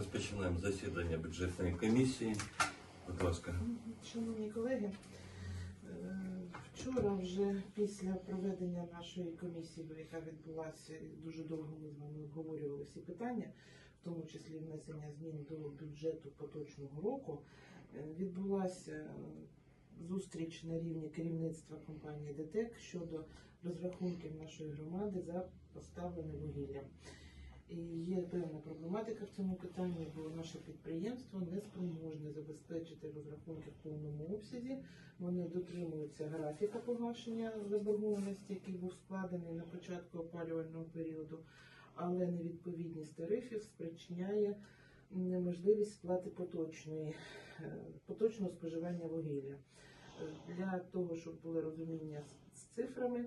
Розпочинаємо засідання бюджетної комісії. Будь ласка. Шановні колеги, е, вчора вже після проведення нашої комісії, яка відбулася, дуже довго ми з вами обговорювали всі питання, в тому числі внесення змін до бюджету поточного року, е, відбулася е, зустріч на рівні керівництва компанії ДТЕК щодо розрахунків нашої громади за поставлене вугілля. І є певна проблематика в цьому питанні, бо наше підприємство не спроможне забезпечити розрахунки в повному обсязі. Вони дотримуються графіка погашення заборгованості, який був складений на початку опалювального періоду, але невідповідність тарифів спричиняє неможливість сплати поточної, е, поточного споживання вугілля. Для того, щоб було розуміння з- цифрами,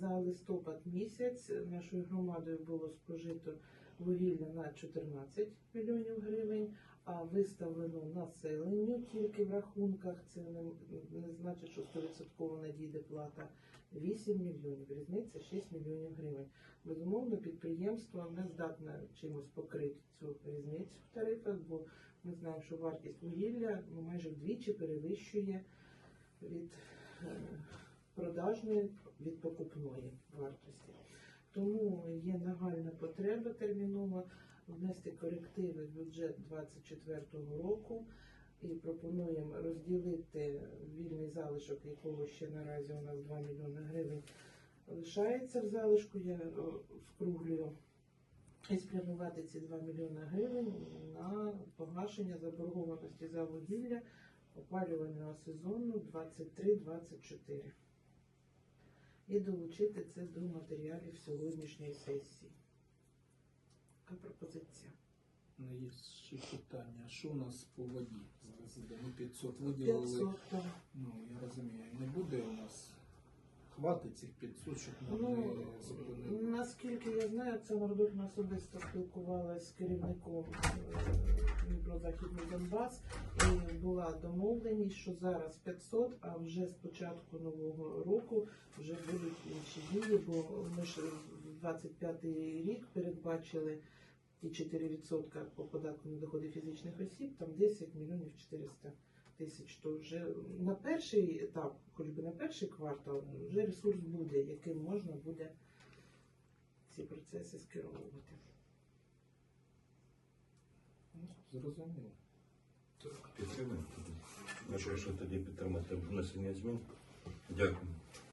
За листопад місяць нашою громадою було спожито вугілля на 14 мільйонів гривень, а виставлено населенню тільки в рахунках. Це не, не значить, що 100% надійде плата 8 мільйонів. Різниця 6 мільйонів гривень. Безумовно, підприємство не здатне чимось покрити цю різницю в тарифах, бо ми знаємо, що вартість вугілля майже вдвічі перевищує від е, продажної від покупної вартості. Тому є нагальна потреба терміново внести корективи в бюджет 2024 року і пропонуємо розділити вільний залишок, якого ще наразі у нас 2 мільйони гривень лишається в залишку. Я скруглюю. І спрямувати ці 2 мільйони гривень на погашення заборгованості за вугілля опалювального сезону 23-24 і долучити це до матеріалів сьогоднішньої сесії. Така пропозиція. Ну, є ще питання. Що у нас по воді? Зараз іде. Ми 500 виділили. 500 так. Ну, я розумію, не буде у нас хватить цих 500, щоб Ну, зупинили. наскільки я знаю, це Мордорна особисто спілкувалася з керівником е, про Західний Донбас і була домовленість, що зараз 500, а вже з початку нового року вже будуть інші дії, бо ми ж в 25-й рік передбачили ті 4% по податку на доходи фізичних осіб, там 10 мільйонів 400 тисяч. То вже на перший етап, хоч би перший квартал, вже ресурс буде, яким можна буде ці процеси скеровувати. Ну, Зрозуміло. Підтримуємо. тоді. Якщо що тоді підтримати внесення змін. Дякую.